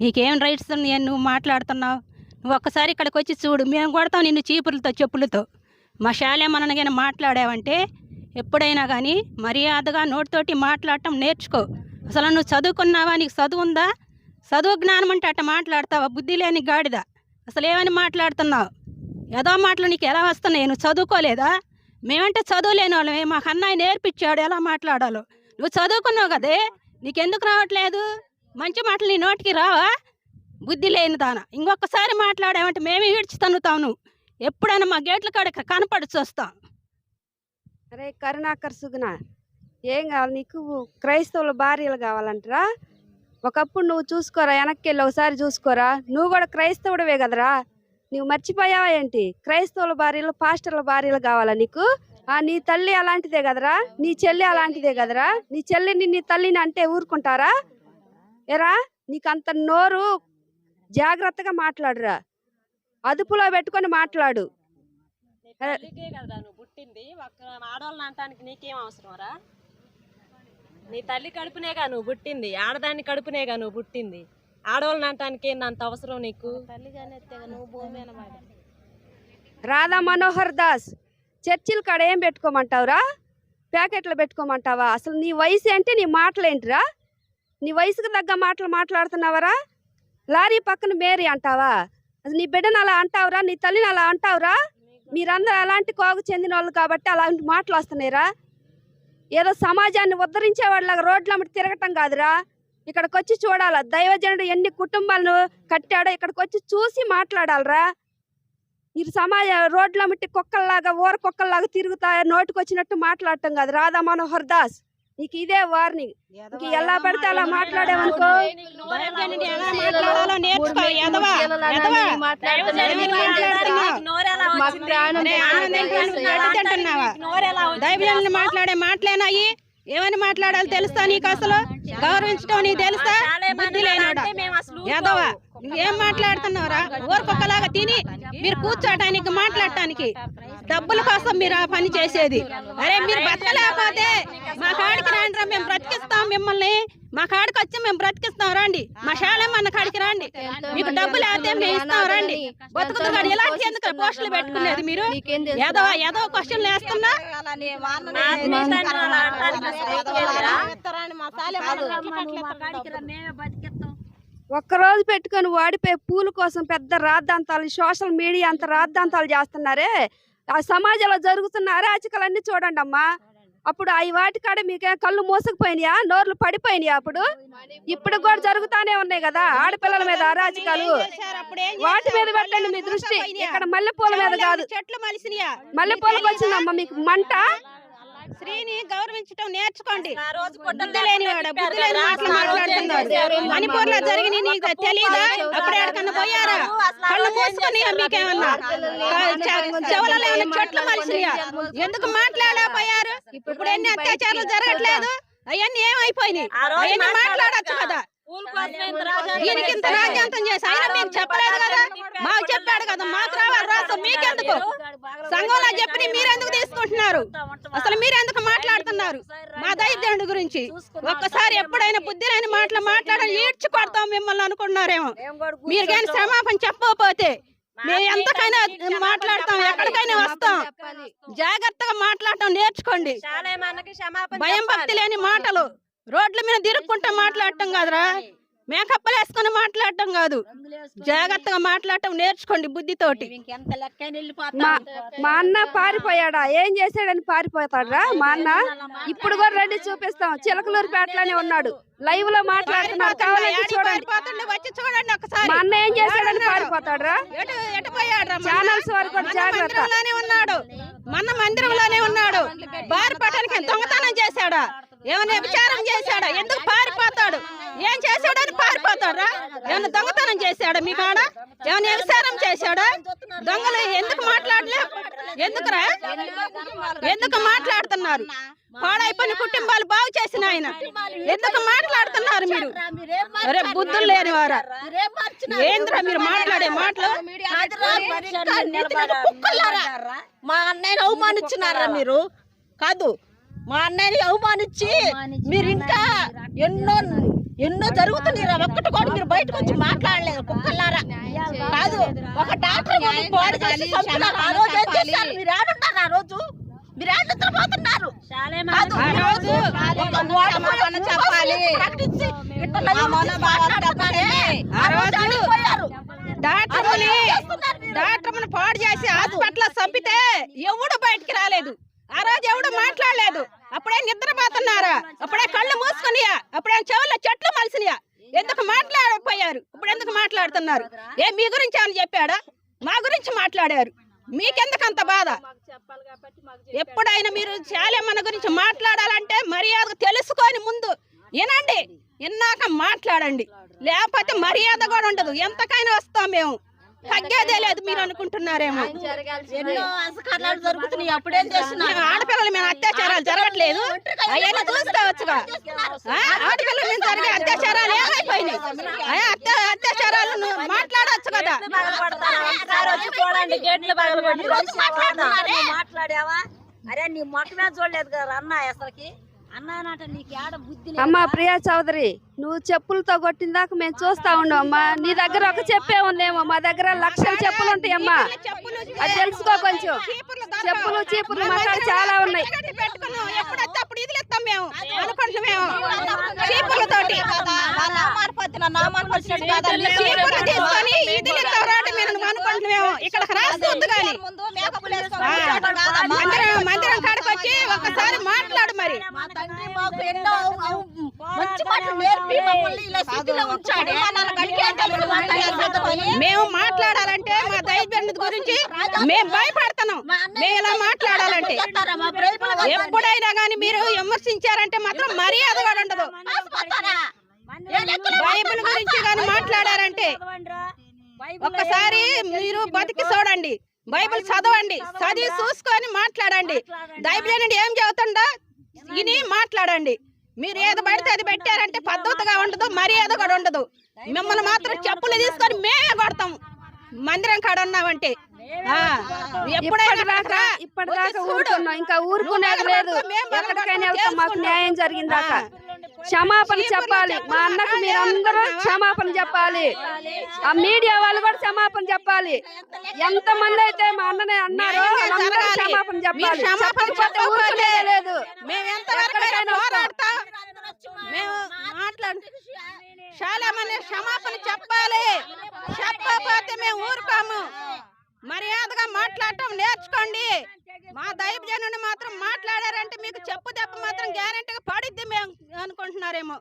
నీకేం రైట్స్ నేను నువ్వు మాట్లాడుతున్నావు? నువ్వు ఒక్కసారి ఇక్కడికి వచ్చి చూడు. మేము కొడతాం నిన్ను చీపులతో చెప్పులతో. మా శాలే మననగానే మాట్లాడావంటే ఎప్పుడైనా కానీ మర్యాదగా నోటితోటి మాట్లాడటం నేర్చుకో. అసలు నువ్వు చదువుకున్నావా? నీకు చదువు ఉందా? చదువు జ్ఞానం అంటే అట్ట మాట్లాడతావా? బుద్ధి లేని గాడిద. అసలు ఏమని మాట్లాడుతున్నావు? ఏదో మాటలు నీకు ఎలా వస్తున్నాయి? నువ్వు చదువుకోలేదా? మేమంటే చదువులేని వాళ్ళమే మాకు అన్నయ్య నేర్పించాడు. ఎలా మాట్లాడాలో? నువ్వు చదువుకున్నావు కదే? నీకెందుకు రావట్లేదు? మంచి మాటలు నీ నోటికి రావా? బుద్ధి లేని దాన. ఇంకొకసారి మాట్లాడామంటే మేమే ఈడ్చి తన్నుతావు ఎప్పుడైనా మా గేట్ల కాడ ఇక్కడ కనపడిచి వస్తాం. అరే కరుణాకర్ సుగుణ ఏం కావాలి నీకు? క్రైస్తవుల భార్యలు కావాలంటరా? ఒకప్పుడు నువ్వు చూసుకోరా వెనక్కి వెళ్ళి ఒకసారి చూసుకోరా? నువ్వు కూడా క్రైస్తవుడవే కదరా? నువ్వు మర్చిపోయావా ఏంటి? క్రైస్తవుల భార్యలు పాస్టర్ల భార్యలు కావాలా నీకు? ఆ నీ తల్లి అలాంటిదే కదరా? నీ చెల్లి అలాంటిదే కదరా? నీ చెల్లిని నీ తల్లిని అంటే ఊరుకుంటారా? ఎరా నీకు అంత నోరు జాగ్రత్తగా మాట్లాడురా. అదుపులో పెట్టుకొని మాట్లాడు. పుట్టింది. ఆడవాళ్ళని అంటానికి నీకేం అవసరంరా నీ తల్లి కడుపునేగా నువ్వు పుట్టింది. ఆడదాన్ని కడుపునేగా నువ్వు పుట్టింది. ఆడవాళ్ళని అంటానికి ఏంది అవసరం నీకు? రాధా మనోహర్ దాస్ చర్చిల కాడ ఏం పెట్టుకోమంటావురా? ప్యాకెట్లు పెట్టుకోమంటావా? అసలు నీ వయసు ఏంటి? నీ మాటలేంటిరా? నీ వయసుకు తగ్గ మాటలు మాట్లాడుతున్నావరా? లారీ పక్కన మేరీ అంటావా? నీ బిడ్డను అలా అంటావురా నీ తల్లిని అలా అంటావురా? మీరందరూ అలాంటి కోగు చెందిన వాళ్ళు కాబట్టి అలాంటి మాటలు వస్తున్నాయిరా. ఏదో సమాజాన్ని ఉద్ధరించే వాళ్ళగా రోడ్ల తిరగటం కాదురా. ఇక్కడికి వచ్చి చూడాలా దైవజనుడు ఎన్ని కుటుంబాలను కట్టాడో ఇక్కడికి వచ్చి చూసి మాట్లాడాలరా. మీరు సమాజ రోడ్ల మట్టి కుక్కల్లాగా ఊర కుక్కల్లాగా తిరుగుతా నోటికి వచ్చినట్టు మాట్లాడటం కాదు. రాధా మనోహర్ దాస్. నీకు ఇదే వార్నింగ్ ఇంక ఎలా పడితే అలా మాట్లాడేవనుకో? ఎదవా? ఎదవా మాట్లాడే మాటలేనాయి? ఏమని మాట్లాడాలో తెలుసా నీకు అసలు? గౌరవించడం నీకు తెలుసా బుద్ధి లేనోడా? యాదవా నువ్వేం మాట్లాడుతున్నావురా? ఊరికొకలాగా తిని మీరు కూర్చోటానికి మాట్లాడటానికి డబ్బుల కోసం మీరు ఆ పని చేసేది. అరే మీరు బతకలేకపోతే మా కాడికి రాండి రా మేము బ్రతికిస్తాం మిమ్మల్ని. మా కాడికి వచ్చి మేము బ్రతికిస్తాం రండి. మా శాలం మన కాడికి రండి. మీకు డబ్బులు అయితే మేము ఇస్తాం రండి. బతుకుతారు కానీ ఇలాంటి ఎందుకు పోస్టులు పెట్టుకునేది మీరు? ఏదో ఏదో క్వశ్చన్లు వేస్తున్నా? ఒక్కరోజు పెట్టుకొని వాడిపోయే పూల కోసం పెద్ద రాద్ధాంతాలు సోషల్ మీడియా అంత రాద్ధాంతాలు చేస్తున్నారే. ఆ సమాజంలో జరుగుతున్న అరాచకాలన్నీ చూడండి అమ్మా. అప్పుడు అవి వాటి కాడ మీకే కళ్ళు మూసుకుపోయినాయా? నోర్లు పడిపోయినాయా అప్పుడు? ఇప్పుడు కూడా జరుగుతానే ఉన్నాయి కదా ఆడపిల్లల మీద అరాచకాలు. వాటి మీద పెట్టండి మీ దృష్టి. ఇక్కడ మల్లెపూల మీద కాదు. చెట్లు మల్లెపూలకు వచ్చిందమ్మా మీకు మంట. స్త్రీని గౌరవించడం నేర్చుకోండి. బుద్ధి లేనివాడు? బుద్ధి లేని మాటలు మాట్లాడుతున్నారు మణిపూర్లో జరిగిన నీకు తెలియదా? అప్పుడు ఎక్కడికన్నా పోయారా? కళ్ళు మూసుకొని మీకేమన్నా చెవులలో చెట్లు మలిసినయా? ఎందుకు మాట్లాడలేకపోయారు? ఇప్పుడు ఎన్ని అత్యాచారాలు జరగట్లేదు? అవన్నీ ఏమైపోయినాయి? అవన్నీ మాట్లాడొచ్చు కదా. దీనికి ఇంత రాజ్యాంతం చేసి అయినా మీకు చెప్పలేదు కదా? మాకు చెప్పాడు కదా మాకు రావాలి. రాష్ట్రం మీకెందుకు? సంఘంలో చెప్పి మీరెందుకు తీసుకుంటున్నారు? అసలు మీరెందుకు మాట్లాడుతున్నారు? మా దైద్యుడి గురించి. ఒక్కసారి ఎప్పుడైనా బుద్ధి లేని మాటలు మాట్లాడని ఈడ్చి కొడతాం మిమ్మల్ని అనుకున్నారేమో మీరు కానీ క్షమాపణ చెప్పకపోతే మేము ఎంతకైనా మాట్లాడతాం. ఎక్కడికైనా వస్తాం. జాగ్రత్తగా మాట్లాడటం నేర్చుకోండి. భయం భక్తి లేని మాటలు రోడ్ల మీద తిరుక్కుంటూ మాట్లాడటం కాదురా. మేకప్పలు వేసుకొని మాట్లాడటం కాదు. జాగ్రత్తగా మాట్లాడటం నేర్చుకోండి బుద్ధితోటి. మా మా అన్న పారిపోయాడా? ఏం చేశాడని పారిపోతాడా మా అన్న? ఇప్పుడు కూడా రండి చూపిస్తాం. చిలకలూరుపేటలోనే ఉన్నాడు. లైవ్లో మాట్లాడుతున్నారు కావాలంటే చూడండి. పారిపోతుండే వచ్చి చూడండి ఒకసారి. మా అన్న ఏం చేశాడని పారిపోతాడరా? ఛానల్స్ వారు కూడా మన జాగ్రత్త. మందిరంలోనే ఉన్నాడు. మన మందిరంలోనే ఉన్నాడు. పారిపోవటానికి దొంగతనం చేశాడా? ఏమైనా విచారం చేశాడా? ఎందుకు పారిపోతాడు? ఏం చేశాడని పారిపోతాడు ఏమైనా దొంగతనం చేశాడా మీ కాడ? ఏమైనా విచారం చేశాడా? దొంగలు ఎందుకు మాట్లాడలే? ఎందుకురా ఎందుకు మాట్లాడుతున్నారు? పాడైపోయిన కుటుంబాలు బాగు చేసిన ఆయన. ఎందుకు మాట్లాడుతున్నారు మీరు? అరే బుద్ధులు లేని వారా? ఏంద్రా మీరు మాట్లాడే మాటలు? మా అన్నయ్యని అవమానించినారా మీరు? కాదు మా అన్నయ్యని అవమానించి మీరు ఇంకా ఎన్నో ఎన్నో జరుగుతున్నాయి ఒక్కటి కూడా మీరు బయటకు వచ్చి డాక్టర్ ముందు పాడు చేసి చంపినారు. ఆ రోజు ఏం చేశారు? మీరు ఆ రోజు? మీరు ఏడు నిద్రపోతున్నారు కాదు, ఒక చెప్పాలి. మీరు. డాక్టర్ని పాడు చేసి హాస్పిటల్ చంపితే ఎవడు బయటికి రాలేదు. ఆ రోజు ఎవడు మాట్లాడలేదు. అప్పుడే నిద్రపోతున్నారా? అప్పుడే కళ్ళు మూసుకునియా. అప్పుడే చెవుల్లో చెట్లు మలిసినయా. ఎందుకు మాట్లాడకపోయారు? ఇప్పుడు ఎందుకు మాట్లాడుతున్నారు? ఏ మీ గురించి అని చెప్పాడా? మా గురించి మాట్లాడారు. మీకెందుకు అంత బాధ? ఎప్పుడైనా మీరు చాలా మన గురించి మాట్లాడాలంటే మర్యాద తెలుసుకొని ముందు వినండి. విన్నాక మాట్లాడండి. లేకపోతే మర్యాద కూడా ఉండదు. ఎంతకైనా వస్తాం మేము. తగ్గేదే లేదు మీరు అనుకుంటున్నారేమో. ఎన్నో అసకారాలు జరుగుతున్నాయి. అప్పుడేం చేస్తున్నారు? మేము ఆడపిల్లల మీద అత్యాచారాలు జరగట్లేదు. అవన్నీ చూసుకోవచ్చుగా. ఆడపిల్లల మీద జరిగే అత్యాచారాలు ఏమైపోయినాయి? అత్యాచారాలు నువ్వు మాట్లాడొచ్చు కదా. మాట్లాడావా? అరే నీ మొక్కమే చూడలేదు కదా అన్న అసలుకి. అమ్మా ప్రియా చౌదరి నువ్వు చెప్పులతో కొట్టిందాక మేము చూస్తా ఉన్నాం అమ్మా. నీ దగ్గర ఒక చెప్పే ఉందేమో మా దగ్గర లక్షల చెప్పులు ఉంటాయమ్మా అది తెలుసుకో కొంచెం. చెప్పులు చీపుర్లు మా మా కాడ దగ్గర చాలా ఉన్నాయి. మందిరం ఒకసారి మాట్లాడు మా తండ్రి మాకు ఎన్నో మంచి మాటలు నేర్పి మమ్మల్ని ఇలా స్థితిలో ఉంచాడు. మేము మాట్లాడాలంటే మా దైర్యం గురించి మేము భయపడుతున్నాం. మేము ఇలా మాట్లాడాలంటే ఎప్పుడైనా కానీ మీరు విమర్శించారంటే మాత్రం మర్యాద కూడా ఉండదు. బైబిల్ గురించి కానీ మాట్లాడారంటే ఒక్కసారి మీరు బతికి చూడండి. బైబిల్ చదవండి. చదివి చూసుకొని మాట్లాడండి. బైబిల్ నుండి ఏం చదువుతుండో విని మాట్లాడండి. మీరు ఏది పడితే అది పెట్టారంటే పద్ధతిగా ఉండదు మర్యాద కూడా ఉండదు. మిమ్మల్ని మాత్రం చెప్పులు తీసుకొని మేమే కొడతాం. మందిరం కాడ ఉన్నామంటే ఎప్పుడైనా ఇప్పటిదాకా. ఊరుకున్నాం. ఇంకా ఊరుకునేది లేదు. ఎక్కడికైనా వెళ్తాం మాకు. న్యాయం జరిగిందాక. క్షమాపణ చెప్పాలి. మా అన్నకు మీరందరూ? క్షమాపణ చెప్పాలి. ఆ మీడియా వాళ్ళు కూడా క్షమాపణ చెప్పాలి. ఎంత మంది అయితే మా అన్ననే అన్నారో. క్షమాపణ చెప్పాలి. లేదు. చాలా మంది క్షమాపణ చెప్పాలి. చెప్పకపోతే మేము ఊరుకోము. మర్యాదగా మాట్లాడటం నేర్చుకోండి. మా దైవజనుని మాత్రం మాట్లాడారంటే మీకు చెప్పు దెబ్బ మాత్రం గ్యారెంటీగా పడిద్ది మేము. అనుకుంటున్నారేమో.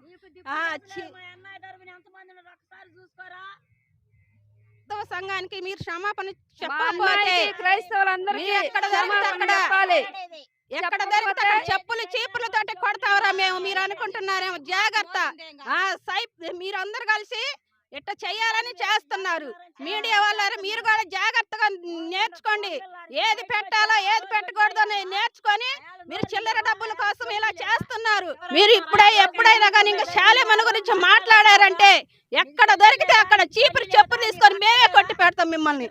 క్రైస్తవ సంఘానికి మీరు క్షమాపణ చెప్పకపోతే ఎక్కడ దొరికితే చెప్పాలి. చెప్పులు చీపులతోటి కొడతావరా మేము? మీరు అనుకుంటున్నారేమో? జాగ్రత్త. మీరు అందరు కలిసి ఇట్ట చెయ్యాలని చేస్తున్నారు. మీడియా వాళ్ళారు మీరు కూడా నేర్చుకోండి. ఏది పెట్టాలో ఏది పెట్టకూడదో నేర్చుకొని మీరు చిల్లర డబ్బుల కోసం ఇలా చేస్తున్నారు. మీరు ఇప్పుడే ఎప్పుడైనా కానీ ఇంకా శాలేమన గురించి మాట్లాడారంటే ఎక్కడ దొరికితే అక్కడ చీపురు చెప్పు తీసుకొని మేమే కొట్టి పెడతాం మిమ్మల్ని.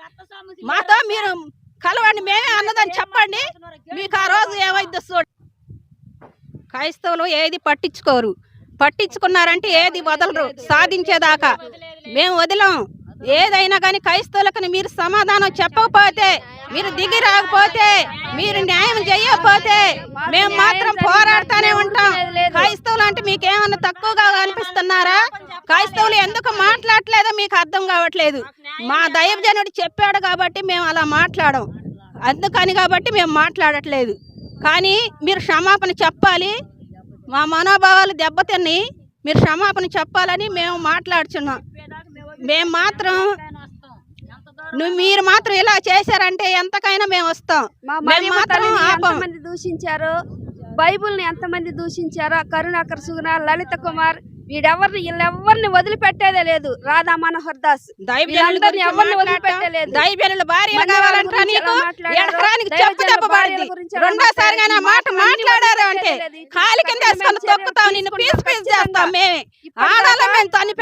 మాతో మీరు కలవండి మేమే అన్నదని చెప్పండి. మీకు ఆ రోజు ఏమైందో చూడ. క్రైస్తవులు ఏది పట్టించుకోరు. పట్టించుకున్నారంటే ఏది వదలరు. సాధించేదాకా. మేము వదిలాం. ఏదైనా కానీ క్రైస్తవులకు మీరు సమాధానం చెప్పకపోతే మీరు దిగి రాకపోతే మీరు న్యాయం చేయకపోతే మేము మాత్రం పోరాడుతూనే ఉంటాం. క్రైస్తవులు అంటే మీకేమన్నా తక్కువగా అనిపిస్తున్నారా? క్రైస్తవులు ఎందుకు మాట్లాడలేదో మీకు అర్థం కావట్లేదు. మా దైవజనుడు చెప్పాడు కాబట్టి మేము అలా మాట్లాడం అందుకని కాబట్టి మేము మాట్లాడట్లేదు. కానీ మీరు క్షమాపణ చెప్పాలి. మా మనోభావాలు దెబ్బతిని మీరు క్షమాపణ చెప్పాలని మేము మాట్లాడుచున్నాం. మేము మాత్రం నువ్వు మీరు మాత్రం ఇలా చేశారంటే ఎంతకైనా మేము వస్తాం. దూషించారు బైబుల్ని ఎంతమంది దూషించారో కరుణాకర్ సుగుణ లలిత కుమార్ వీడెవరిని వీళ్ళెవరిని వదిలిపెట్టేదే లేదు. రాధా మనోహర్ దాస్. ఎవరిని వదిలిపెట్టలేదు రెండోసారి మాట మాట్లాడారు, అంటే. కాలి కింద వేసుకొని ఖచ్చితంగా తొక్కుతాం నిన్ను పీస్ పీస్ ఖచ్చితంగా. చేస్తాం మేమే. ఆడాలో తన్ని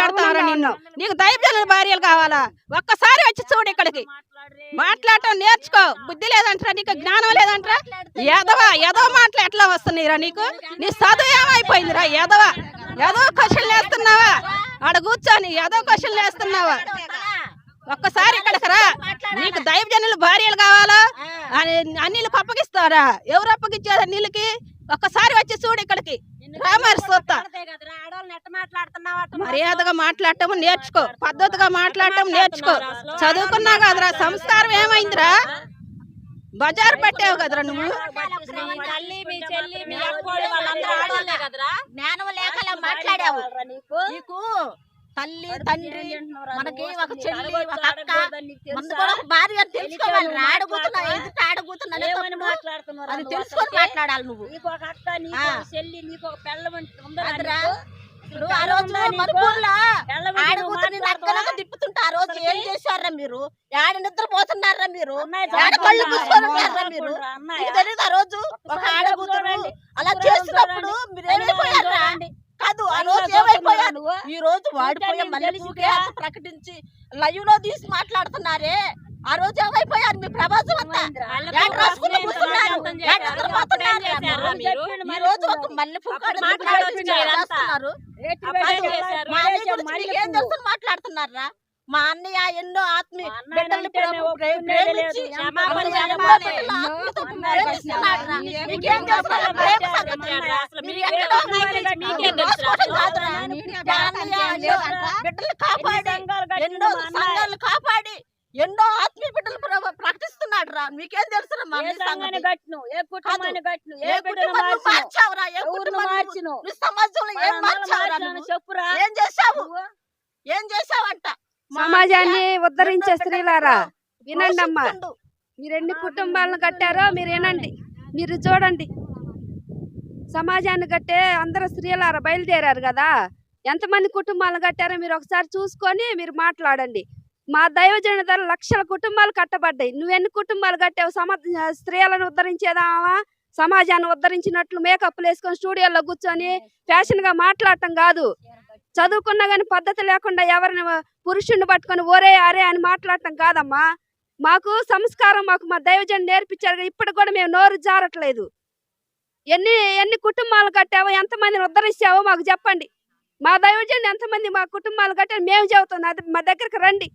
నిన్ను. నీకు దైవజనుల భార్యలు కావాలా? ఒక్కసారి వచ్చి చూడు ఇక్కడికి. మాట్లాడటం నేర్చుకో. బుద్ధి లేదంటారా నీకు జ్ఞానం లేదంటారా? ఎదవా ఎదవ మాటలు ఎట్లా వస్తున్నాయిరా నీకు? నీ చదువు ఏమైపోయిందిరా ఎదవ ఎదవ క్వశ్చన్ వేస్తున్నావా? ఆడ కూర్చొని ఎదవ క్వశ్చన్ వేస్తున్నావా? ఒక్కసారి ఇక్కడికి రా. నీకు దైవజనులు భార్యలు కావాలా? అని అన్నిళ్ళకి అప్పగిస్తారా ఎవరు అప్పగించారు అన్నిళ్ళకి ఒక్కసారి వచ్చి చూడు ఇక్కడికి. మర్యాదగా మాట్లాడటం నేర్చుకో. పద్ధతిగా మాట్లాడటం నేర్చుకో. చదువుకున్నా కదరా. సంస్కారం ఏమైందిరా? బజారు పట్టావు కదరా నువ్వు? మీ తల్లి మీ చెల్లి మీ అక్కోళ్ళు వాళ్ళందరూ ఆడవాళ్ళే కదరా? జ్ఞానం లేకలా మాట్లాడావు. నీకు తల్లి తండ్రి మనకి ఒక చెల్లి ఒక అక్క. మనది కూడా ఒక భార్య తెలుసుకోవాలి ఆడగూతున్నా ఎదుట మాట్లాడుతున్నారు అది నువ్వు? తెలుసుకొని? మాట్లాడాలి నువ్వు. నీకు ఒక అక్క నీకు చెల్లి నీకు ఒక నీకు? ఇప్పుడు ఆ రోజు తిప్పుతుంటే ఆ రోజు ఏం చేశారా మీరు ఆడ మీరు ఆడ కళ్ళు మూసుకొని ఉంటారా మీరు. మీకు తెలియదు ఆ రోజు ఒక ఆడగూతురు చూడండి. అలా చూడండి. మీరు ఏమైపోయారా. కాదు ఆ రోజు ఏమైపోయారు? ఈ రోజు వాడిపోయే? అంత ప్రకటించి లైవ్లో తీసి మాట్లాడుతున్నారే ఆ రోజు ఏమైపోయారు? మీ ప్రభాసం అంతా? రాసుకుని కూర్చున్నారు. ఈ రోజు ఒక మల్లె పువ్వు. మాట్లాడుతున్నారా? మా అన్నయ్య ఎన్నో ఆత్మీయ ప్రేమించి. బిడ్డల కాపాడి ఎన్నో. సంఘాలు కాపాడి ఎన్నో ఆత్మీయ బిడ్డలు ప్ర- ప్రకటిస్తున్నాడు రా మీకేం తెలుసురా? చెప్పురా. ఏం? ఏం మా సమాజాన్ని ఉద్ధరించే స్త్రీలారా? వినండి అమ్మా. మీరు ఎన్ని కుటుంబాలను కట్టారో మీరు వినండి. మీరు చూడండి. సమాజాన్ని కట్టే అందరు స్త్రీలారా బయలుదేరారు కదా? ఎంతమంది కుటుంబాలను కట్టారో మీరు ఒకసారి చూసుకొని మీరు మాట్లాడండి. మా దైవజన ధర లక్షల కుటుంబాలు కట్టబడ్డాయి. నువ్వెన్ని కుటుంబాలు కట్టావు? సమ స్త్రీలను ఉద్ధరించేదావా సమాజాన్ని ఉద్ధరించినట్లు మేకప్లు వేసుకొని స్టూడియోలో కూర్చొని ఫ్యాషన్గా మాట్లాడటం కాదు. చదువుకున్నా కానీ పద్ధతి లేకుండా ఎవరిని పురుషుణ్ణి పట్టుకొని ఓరే అరే అని మాట్లాడటం కాదమ్మా. మాకు సంస్కారం మాకు మా దైవజన్ నేర్పించారు కదా, ఇప్పటికి కూడా మేము నోరు జారట్లేదు. ఎన్ని ఎన్ని కుటుంబాలు కట్టావో ఎంతమందిని ఉద్ధరించావో మాకు చెప్పండి. మా దైవజన్ ఎంతమంది మా కుటుంబాలు కట్టారు మేము చెబుతున్నాం. మా దగ్గరికి రండి.